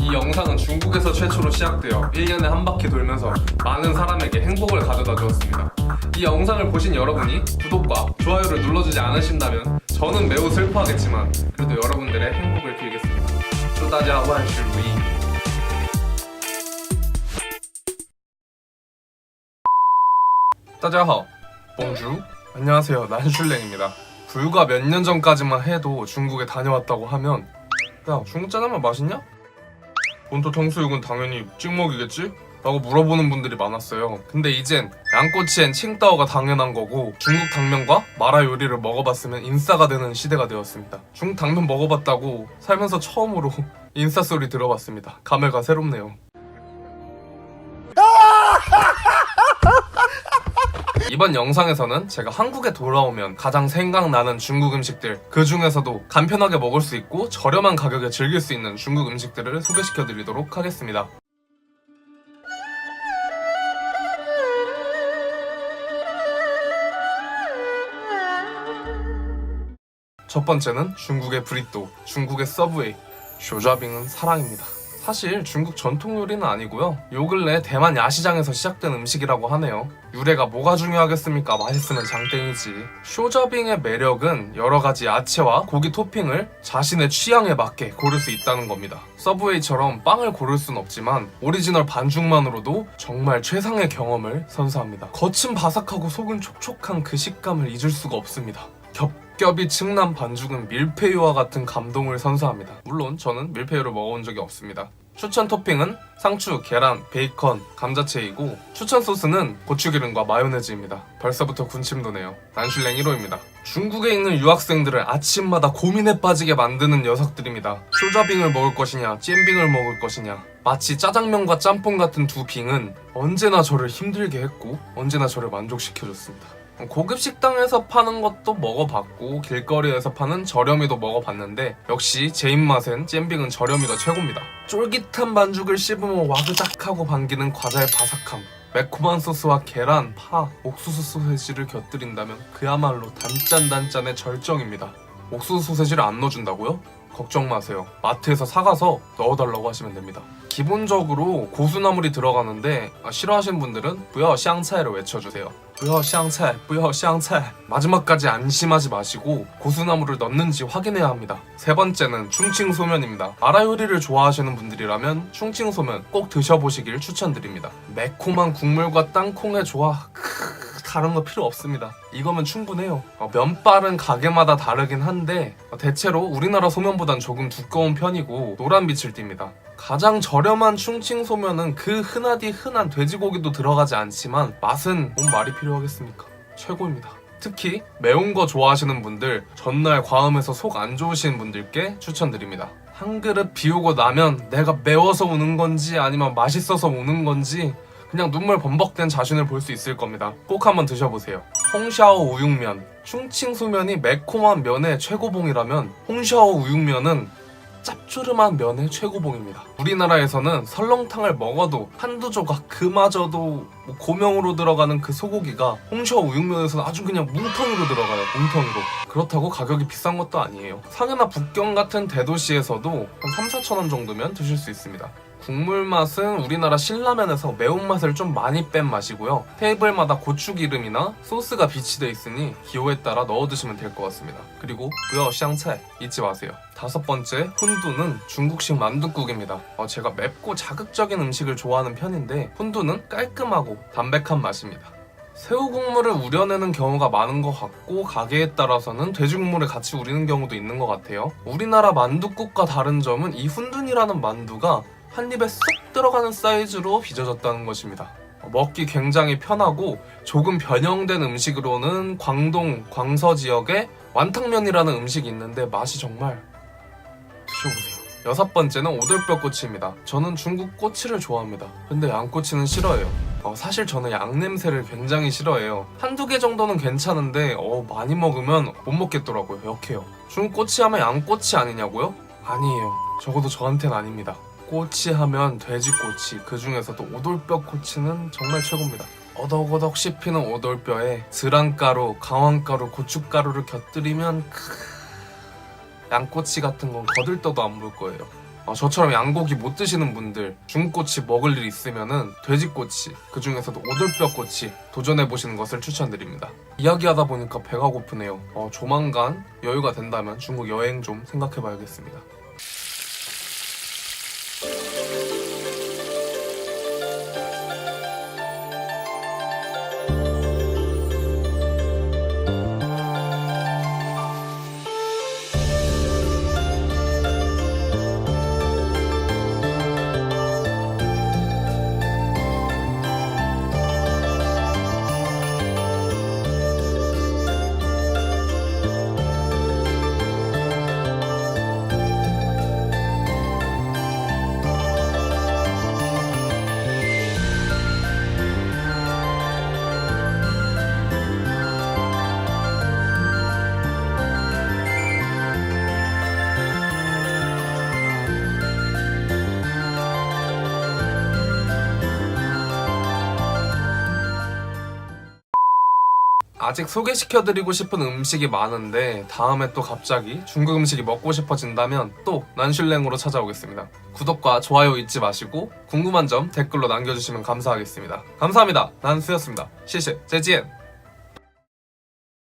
이 영상은 중국에서 최초로 시작되어 1년에 한 바퀴 돌면서 많은 사람에게 행복을 가져다 주었습니다. 이 영상을 보신 여러분이 구독과 좋아요를 눌러주지 않으신다면 저는 매우 슬퍼하겠지만 그래도 여러분들의 행복을 빌겠습니다. 쪼다자와 슈루이 따자하오. 봉주. 안녕하세요. 난슐랭입니다. 불과 몇 년 전까지만 해도 중국에 다녀왔다고 하면 야, 중국 짜장면 맛있냐? 본토 탕수육은 당연히 찍먹이겠지? 라고 물어보는 분들이 많았어요. 근데 이젠 양꼬치엔 칭따오가 당연한 거고 중국 당면과 마라 요리를 먹어봤으면 인싸가 되는 시대가 되었습니다. 중국 당면 먹어봤다고 살면서 처음으로 인싸 소리 들어봤습니다. 감회가 새롭네요. 이번 영상에서는 제가 한국에 돌아오면 가장 생각나는 중국 음식들 그 중에서도 간편하게 먹을 수 있고 저렴한 가격에 즐길 수 있는 중국 음식들을 소개시켜 드리도록 하겠습니다. 첫 번째는 중국의 브리또, 중국의 서브웨이, 쇼자빙은 사랑입니다. 사실 중국 전통 요리는 아니고요. 요 근래 대만 야시장에서 시작된 음식이라고 하네요. 유래가 뭐가 중요하겠습니까? 맛있으면 장땡이지. 쇼저빙의 매력은 여러 가지 야채와 고기 토핑을 자신의 취향에 맞게 고를 수 있다는 겁니다. 서브웨이처럼 빵을 고를 순 없지만 오리지널 반죽만으로도 정말 최상의 경험을 선사합니다. 겉은 바삭하고 속은 촉촉한 그 식감을 잊을 수가 없습니다. 겹 겹이 층난 반죽은 밀푀유와 같은 감동을 선사합니다. 물론 저는 밀푀유를 먹어본 적이 없습니다. 추천 토핑은 상추, 계란, 베이컨, 감자채이고 추천 소스는 고추기름과 마요네즈입니다. 벌써부터 군침 도네요. 난슐랭 1호입니다. 중국에 있는 유학생들을 아침마다 고민에 빠지게 만드는 녀석들입니다. 쇼자빙을 먹을 것이냐, 잼빙을 먹을 것이냐. 마치 짜장면과 짬뽕 같은 두 빙은 언제나 저를 힘들게 했고 언제나 저를 만족시켜줬습니다. 고급 식당에서 파는 것도 먹어봤고 길거리에서 파는 저렴이도 먹어봤는데 역시 제 입맛엔 잼빙은 저렴이가 최고입니다. 쫄깃한 반죽을 씹으면 와그작하고 반기는 과자의 바삭함 매콤한 소스와 계란, 파, 옥수수 소세지를 곁들인다면 그야말로 단짠단짠의 절정입니다. 옥수수 소세지를 안 넣어준다고요? 걱정 마세요. 마트에서 사가서 넣어달라고 하시면 됩니다. 기본적으로 고수나물이 들어가는데 아, 싫어하시는 분들은 부여 샹차이를 외쳐주세요. 부여 샹차이, 부여 샹차이. 마지막까지 안심하지 마시고 고수나물을 넣는지 확인해야 합니다. 세 번째는 충칭소면입니다. 마라 요리를 좋아하시는 분들이라면 충칭소면 꼭 드셔보시길 추천드립니다. 매콤한 국물과 땅콩의 조화. 다른 거 필요 없습니다. 이거면 충분해요. 어, 면발은 가게마다 다르긴 한데 어, 대체로 우리나라 소면보단 조금 두꺼운 편이고 노란 빛을 띱니다. 가장 저렴한 충칭 소면은 그 흔하디 흔한 돼지고기도 들어가지 않지만 맛은 뭔 말이 필요하겠습니까? 최고입니다. 특히 매운 거 좋아하시는 분들, 전날 과음해서 속 안 좋으신 분들께 추천드립니다. 한 그릇 비우고 나면 내가 매워서 우는 건지 아니면 맛있어서 우는 건지 그냥 눈물 범벅된 자신을 볼 수 있을 겁니다. 꼭 한번 드셔보세요. 홍샤오 우육면. 충칭소면이 매콤한 면의 최고봉이라면 홍샤오 우육면은 짭조름한 면의 최고봉입니다. 우리나라에서는 설렁탕을 먹어도 한두 조각 그마저도 뭐 고명으로 들어가는 그 소고기가 홍샤오 우육면에서는 아주 그냥 뭉텅이로 들어가요. 뭉텅이로. 그렇다고 가격이 비싼 것도 아니에요. 상해나 북경 같은 대도시에서도 한 3, 4천 원 정도면 드실 수 있습니다. 국물 맛은 우리나라 신라면에서 매운맛을 좀 많이 뺀 맛이고요. 테이블마다 고추기름이나 소스가 비치되어 있으니 기호에 따라 넣어 드시면 될 것 같습니다. 그리고 부여 샹차이 잊지 마세요. 다섯 번째, 훈두는 중국식 만둣국입니다. 어, 제가 맵고 자극적인 음식을 좋아하는 편인데 훈두는 깔끔하고 담백한 맛입니다. 새우 국물을 우려내는 경우가 많은 것 같고 가게에 따라서는 돼지 국물을 같이 우리는 경우도 있는 것 같아요. 우리나라 만둣국과 다른 점은 이 훈둔이라는 만두가 한 입에 쏙 들어가는 사이즈로 빚어졌다는 것입니다. 먹기 굉장히 편하고 조금 변형된 음식으로는 광동, 광서 지역의 완탕면이라는 음식이 있는데 맛이 정말 드셔보세요. 여섯 번째는 오돌뼈 꼬치입니다. 저는 중국 꼬치를 좋아합니다. 근데 양꼬치는 싫어해요. 어, 사실 저는 양 냄새를 굉장히 싫어해요. 한두 개 정도는 괜찮은데 어, 많이 먹으면 못 먹겠더라고요. 역해요. 중국 꼬치 하면 양꼬치 아니냐고요? 아니에요. 적어도 저한테는 아닙니다. 꼬치 하면 돼지꼬치, 그 중에서도 오돌뼈 꼬치는 정말 최고입니다. 어덕어덕 씹히는 오돌뼈에 드란가루, 강황가루, 고춧가루를 곁들이면 크... 양꼬치 같은 건 거들떠도 안볼 거예요. 어, 저처럼 양고기 못 드시는 분들 중꼬치 먹을 일 있으면은 돼지꼬치 그 중에서도 오돌뼈꼬치 도전해 보시는 것을 추천드립니다. 이야기하다 보니까 배가 고프네요. 어, 조만간 여유가 된다면 중국 여행 좀 생각해 봐야겠습니다. 아직 소개시켜드리고 싶은 음식이 많은데 다음에 또 갑자기 중국 음식이 먹고 싶어진다면 또 난슐랭으로 찾아오겠습니다. 구독과 좋아요 잊지 마시고 궁금한 점 댓글로 남겨주시면 감사하겠습니다. 감사합니다. 난수였습니다. 시시, 재지엔.